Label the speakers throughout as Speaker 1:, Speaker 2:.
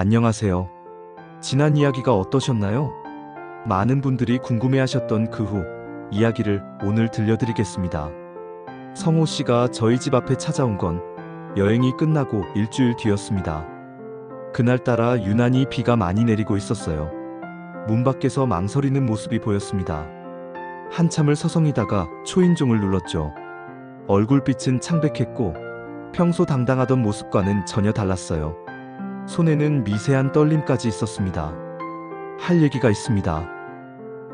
Speaker 1: 안녕하세요. 지난 이야기가 어떠셨나요? 많은 분들이 궁금해하셨던 그 후 이야기를 오늘 들려드리겠습니다. 성호 씨가 저희 집 앞에 찾아온 건 여행이 끝나고 일주일 뒤였습니다. 그날따라 유난히 비가 많이 내리고 있었어요. 문 밖에서 망설이는 모습이 보였습니다. 한참을 서성이다가 초인종을 눌렀죠. 얼굴빛은 창백했고 평소 당당하던 모습과는 전혀 달랐어요. 손에는 미세한 떨림까지 있었습니다. 할 얘기가 있습니다.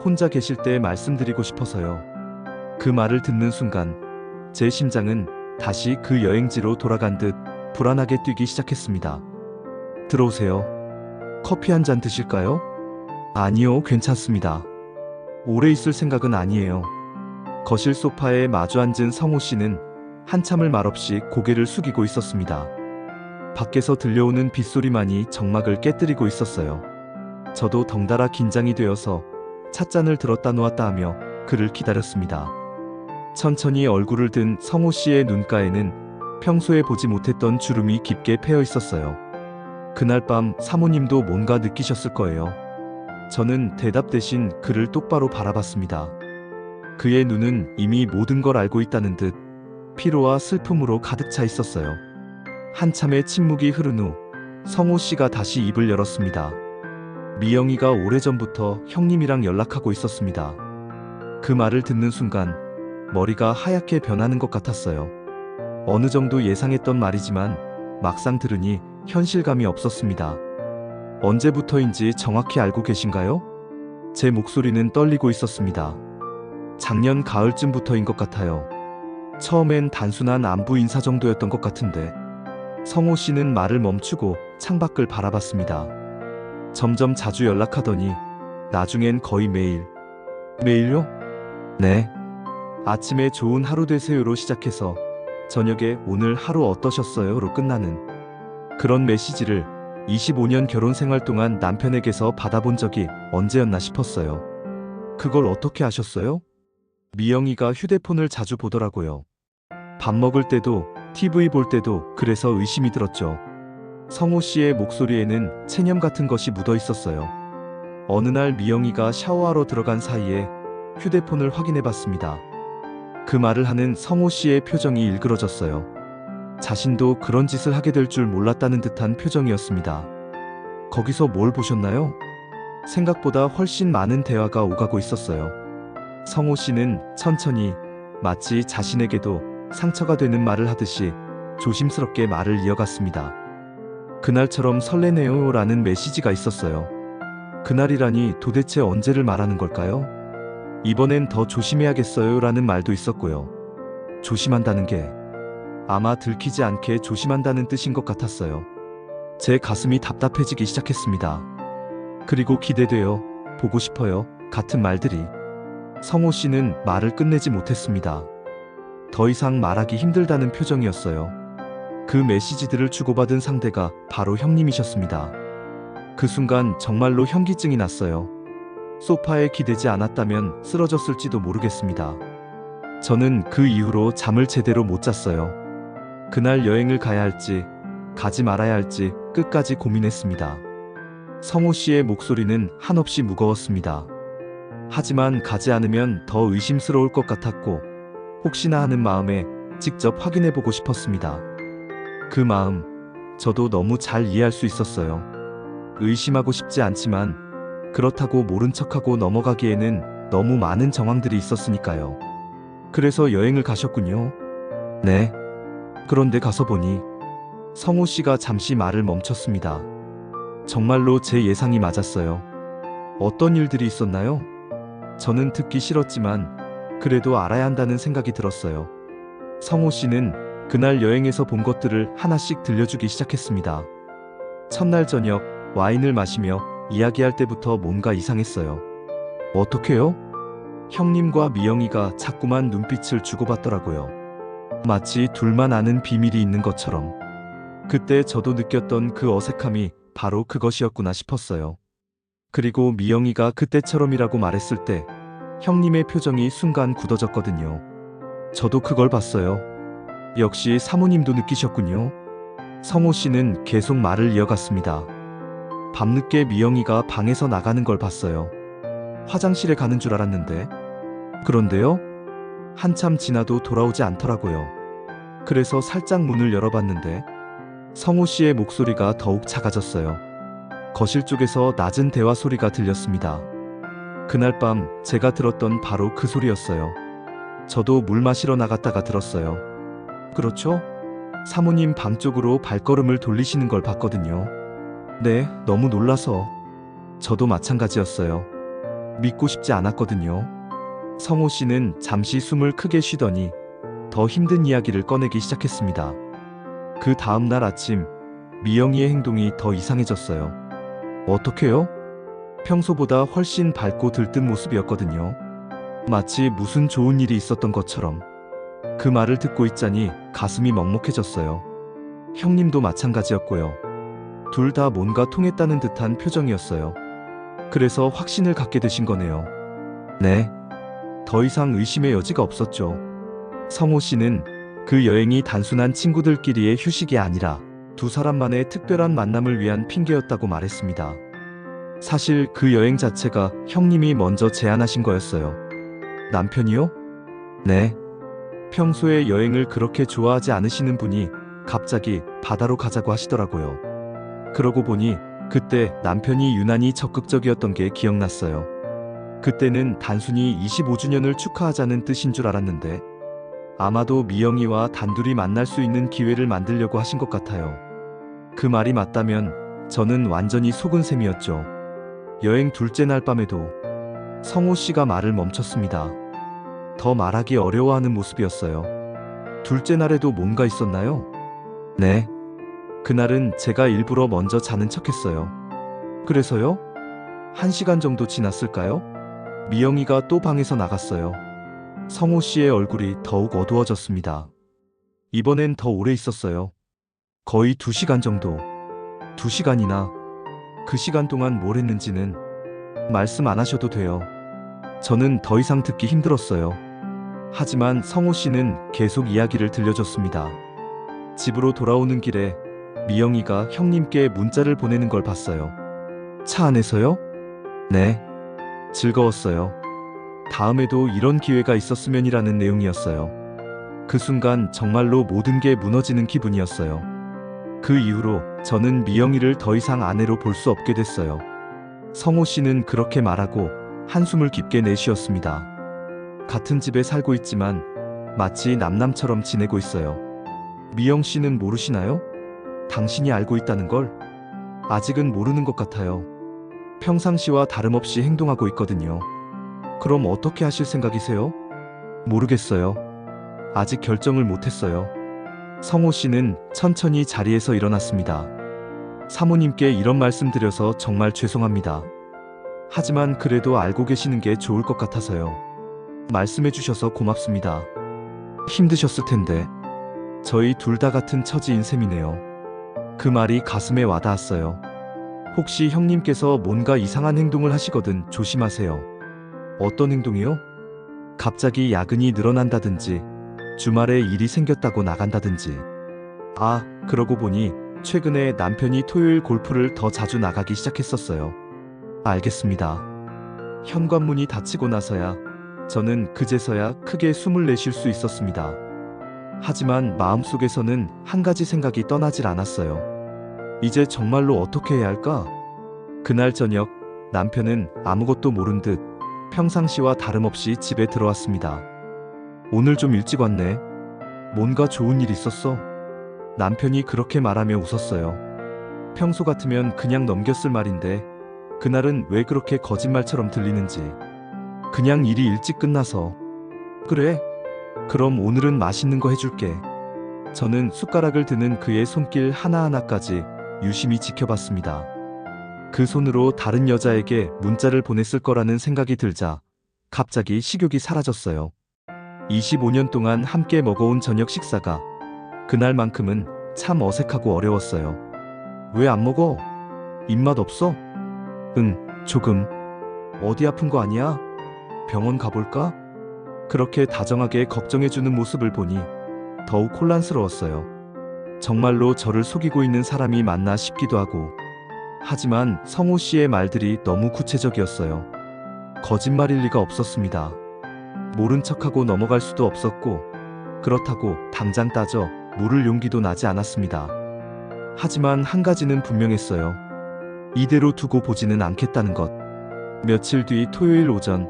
Speaker 1: 혼자 계실 때 말씀드리고 싶어서요. 그 말을 듣는 순간 제 심장은 다시 그 여행지로 돌아간 듯 불안하게 뛰기 시작했습니다. 들어오세요. 커피 한 잔 드실까요? 아니요, 괜찮습니다. 오래 있을 생각은 아니에요. 거실 소파에 마주 앉은 성호 씨는 한참을 말없이 고개를 숙이고 있었습니다. 밖에서 들려오는 빗소리만이 정막을 깨뜨리고 있었어요. 저도 덩달아 긴장이 되어서 찻잔을 들었다 놓았다 하며 그를 기다렸습니다. 천천히 얼굴을 든 성호 씨의 눈가에는 평소에 보지 못했던 주름이 깊게 패여 있었어요. 그날 밤 사모님도 뭔가 느끼셨을 거예요. 저는 대답 대신 그를 똑바로 바라봤습니다. 그의 눈은 이미 모든 걸 알고 있다는 듯 피로와 슬픔으로 가득 차 있었어요. 한참의 침묵이 흐른 후 성호 씨가 다시 입을 열었습니다. 미영이가 오래전부터 형님이랑 연락하고 있었습니다. 그 말을 듣는 순간 머리가 하얗게 변하는 것 같았어요. 어느 정도 예상했던 말이지만 막상 들으니 현실감이 없었습니다. 언제부터인지 정확히 알고 계신가요? 제 목소리는 떨리고 있었습니다. 작년 가을쯤부터인 것 같아요. 처음엔 단순한 안부 인사 정도였던 것 같은데 성호 씨는 말을 멈추고 창밖을 바라봤습니다. 점점 자주 연락하더니 나중엔 거의 매일. 매일요? 네. 아침에 좋은 하루 되세요로 시작해서 저녁에 오늘 하루 어떠셨어요?로 끝나는 그런 메시지를 25년 결혼 생활 동안 남편에게서 받아본 적이 언제였나 싶었어요. 그걸 어떻게 아셨어요? 미영이가 휴대폰을 자주 보더라고요. 밥 먹을 때도 TV 볼 때도 그래서 의심이 들었죠. 성호 씨의 목소리에는 체념 같은 것이 묻어 있었어요. 어느 날 미영이가 샤워하러 들어간 사이에 휴대폰을 확인해 봤습니다. 그 말을 하는 성호 씨의 표정이 일그러졌어요. 자신도 그런 짓을 하게 될 줄 몰랐다는 듯한 표정이었습니다. 거기서 뭘 보셨나요? 생각보다 훨씬 많은 대화가 오가고 있었어요. 성호 씨는 천천히 마치 자신에게도 상처가 되는 말을 하듯이 조심스럽게 말을 이어갔습니다. 그날처럼 설레네요 라는 메시지가 있었어요. 그날이라니 도대체 언제를 말하는 걸까요? 이번엔 더 조심해야겠어요 라는 말도 있었고요. 조심한다는 게 아마 들키지 않게 조심한다는 뜻인 것 같았어요. 제 가슴이 답답해지기 시작했습니다. 그리고 기대돼요. 보고 싶어요. 같은 말들이. 성호 씨는 말을 끝내지 못했습니다. 더 이상 말하기 힘들다는 표정이었어요. 그 메시지들을 주고받은 상대가 바로 형님이셨습니다. 그 순간 정말로 현기증이 났어요. 소파에 기대지 않았다면 쓰러졌을지도 모르겠습니다. 저는 그 이후로 잠을 제대로 못 잤어요. 그날 여행을 가야 할지, 가지 말아야 할지 끝까지 고민했습니다. 성호 씨의 목소리는 한없이 무거웠습니다. 하지만 가지 않으면 더 의심스러울 것 같았고, 혹시나 하는 마음에 직접 확인해 보고 싶었습니다. 그 마음, 저도 너무 잘 이해할 수 있었어요. 의심하고 싶지 않지만, 그렇다고 모른 척하고 넘어가기에는 너무 많은 정황들이 있었으니까요. 그래서 여행을 가셨군요. 네. 그런데 가서 보니 성호 씨가 잠시 말을 멈췄습니다. 정말로 제 예상이 맞았어요. 어떤 일들이 있었나요? 저는 듣기 싫었지만 그래도 알아야 한다는 생각이 들었어요. 성호 씨는 그날 여행에서 본 것들을 하나씩 들려주기 시작했습니다. 첫날 저녁 와인을 마시며 이야기할 때부터 뭔가 이상했어요. 어떻게요? 형님과 미영이가 자꾸만 눈빛을 주고받더라고요. 마치 둘만 아는 비밀이 있는 것처럼. 그때 저도 느꼈던 그 어색함이 바로 그것이었구나 싶었어요. 그리고 미영이가 그때처럼이라고 말했을 때 형님의 표정이 순간 굳어졌거든요. 저도 그걸 봤어요. 역시 사모님도 느끼셨군요. 성호 씨는 계속 말을 이어갔습니다. 밤늦게 미영이가 방에서 나가는 걸 봤어요. 화장실에 가는 줄 알았는데. 그런데요? 한참 지나도 돌아오지 않더라고요. 그래서 살짝 문을 열어봤는데 성호 씨의 목소리가 더욱 작아졌어요. 거실 쪽에서 낮은 대화 소리가 들렸습니다. 그날 밤 제가 들었던 바로 그 소리였어요. 저도 물 마시러 나갔다가 들었어요. 그렇죠? 사모님 방 쪽으로 발걸음을 돌리시는 걸 봤거든요. 네, 너무 놀라서. 저도 마찬가지였어요. 믿고 싶지 않았거든요. 성호 씨는 잠시 숨을 크게 쉬더니 더 힘든 이야기를 꺼내기 시작했습니다. 그 다음 날 아침, 미영이의 행동이 더 이상해졌어요. 어떻게요? 평소보다 훨씬 밝고 들뜬 모습이었거든요. 마치 무슨 좋은 일이 있었던 것처럼. 그 말을 듣고 있자니 가슴이 먹먹해졌어요. 형님도 마찬가지였고요. 둘 다 뭔가 통했다는 듯한 표정이었어요. 그래서 확신을 갖게 되신 거네요. 네. 더 이상 의심의 여지가 없었죠. 성호 씨는 그 여행이 단순한 친구들끼리의 휴식이 아니라 두 사람만의 특별한 만남을 위한 핑계였다고 말했습니다. 사실 그 여행 자체가 형님이 먼저 제안하신 거였어요. 남편이요? 네. 평소에 여행을 그렇게 좋아하지 않으시는 분이 갑자기 바다로 가자고 하시더라고요. 그러고 보니 그때 남편이 유난히 적극적이었던 게 기억났어요. 그때는 단순히 25주년을 축하하자는 뜻인 줄 알았는데 아마도 미영이와 단둘이 만날 수 있는 기회를 만들려고 하신 것 같아요. 그 말이 맞다면 저는 완전히 속은 셈이었죠. 여행 둘째 날 밤에도 성호 씨가 말을 멈췄습니다. 더 말하기 어려워하는 모습이었어요. 둘째 날에도 뭔가 있었나요? 네. 그날은 제가 일부러 먼저 자는 척 했어요. 그래서요? 한 시간 정도 지났을까요? 미영이가 또 방에서 나갔어요. 성호 씨의 얼굴이 더욱 어두워졌습니다. 이번엔 더 오래 있었어요. 거의 두 시간 정도. 두 시간이나. 그 시간 동안 뭘 했는지는 말씀 안 하셔도 돼요. 저는 더 이상 듣기 힘들었어요. 하지만 성호 씨는 계속 이야기를 들려줬습니다. 집으로 돌아오는 길에 미영이가 형님께 문자를 보내는 걸 봤어요. 차 안에서요? 네. 즐거웠어요. 다음에도 이런 기회가 있었으면이라는 내용이었어요. 그 순간 정말로 모든 게 무너지는 기분이었어요. 그 이후로 저는 미영이를 더 이상 아내로 볼 수 없게 됐어요. 성호 씨는 그렇게 말하고 한숨을 깊게 내쉬었습니다. 같은 집에 살고 있지만 마치 남남처럼 지내고 있어요. 미영 씨는 모르시나요? 당신이 알고 있다는 걸? 아직은 모르는 것 같아요. 평상시와 다름없이 행동하고 있거든요. 그럼 어떻게 하실 생각이세요? 모르겠어요. 아직 결정을 못했어요. 성호 씨는 천천히 자리에서 일어났습니다. 사모님께 이런 말씀 드려서 정말 죄송합니다. 하지만 그래도 알고 계시는 게 좋을 것 같아서요. 말씀해 주셔서 고맙습니다. 힘드셨을 텐데. 저희 둘 다 같은 처지인 셈이네요. 그 말이 가슴에 와닿았어요. 혹시 형님께서 뭔가 이상한 행동을 하시거든 조심하세요. 어떤 행동이요? 갑자기 야근이 늘어난다든지, 주말에 일이 생겼다고 나간다든지. 아, 그러고 보니 최근에 남편이 토요일 골프를 더 자주 나가기 시작했었어요. 알겠습니다. 현관문이 닫히고 나서야 저는 그제서야 크게 숨을 내쉴 수 있었습니다. 하지만 마음속에서는 한 가지 생각이 떠나질 않았어요. 이제 정말로 어떻게 해야 할까? 그날 저녁 남편은 아무것도 모른 듯 평상시와 다름없이 집에 들어왔습니다. 오늘 좀 일찍 왔네. 뭔가 좋은 일 있었어? 남편이 그렇게 말하며 웃었어요. 평소 같으면 그냥 넘겼을 말인데 그날은 왜 그렇게 거짓말처럼 들리는지. 그냥 일이 일찍 끝나서. 그래. 그럼 오늘은 맛있는 거 해줄게. 저는 숟가락을 드는 그의 손길 하나하나까지 유심히 지켜봤습니다. 그 손으로 다른 여자에게 문자를 보냈을 거라는 생각이 들자 갑자기 식욕이 사라졌어요. 25년 동안 함께 먹어온 저녁 식사가 그날만큼은 참 어색하고 어려웠어요. 왜 안 먹어? 입맛 없어? 응, 조금. 어디 아픈 거 아니야? 병원 가볼까? 그렇게 다정하게 걱정해주는 모습을 보니 더욱 혼란스러웠어요. 정말로 저를 속이고 있는 사람이 맞나 싶기도 하고, 하지만 성호 씨의 말들이 너무 구체적이었어요. 거짓말일 리가 없었습니다. 모른 척하고 넘어갈 수도 없었고, 그렇다고 당장 따져 물을 용기도 나지 않았습니다. 하지만 한 가지는 분명했어요. 이대로 두고 보지는 않겠다는 것. 며칠 뒤 토요일 오전,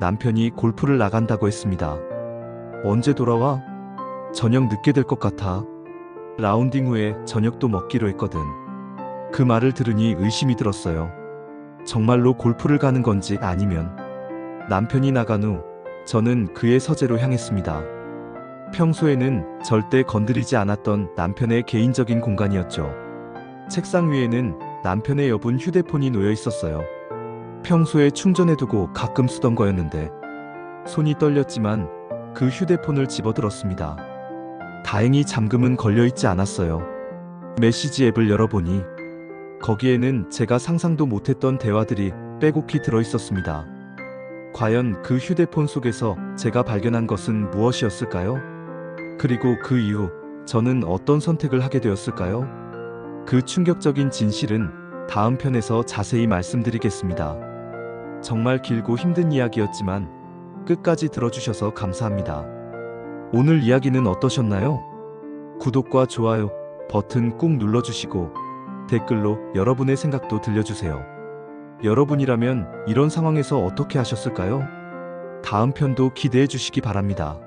Speaker 1: 남편이 골프를 나간다고 했습니다. 언제 돌아와? 저녁 늦게 될 것 같아. 라운딩 후에 저녁도 먹기로 했거든. 그 말을 들으니 의심이 들었어요. 정말로 골프를 가는 건지 아니면 남편이 나간 후 저는 그의 서재로 향했습니다. 평소에는 절대 건드리지 않았던 남편의 개인적인 공간이었죠. 책상 위에는 남편의 여분 휴대폰이 놓여 있었어요. 평소에 충전해두고 가끔 쓰던 거였는데 손이 떨렸지만 그 휴대폰을 집어들었습니다. 다행히 잠금은 걸려있지 않았어요. 메시지 앱을 열어보니 거기에는 제가 상상도 못했던 대화들이 빼곡히 들어있었습니다. 과연 그 휴대폰 속에서 제가 발견한 것은 무엇이었을까요? 그리고 그 이후 저는 어떤 선택을 하게 되었을까요? 그 충격적인 진실은 다음 편에서 자세히 말씀드리겠습니다. 정말 길고 힘든 이야기였지만 끝까지 들어주셔서 감사합니다. 오늘 이야기는 어떠셨나요? 구독과 좋아요 버튼 꾹 눌러주시고 댓글로 여러분의 생각도 들려주세요. 여러분이라면 이런 상황에서 어떻게 하셨을까요? 다음 편도 기대해 주시기 바랍니다.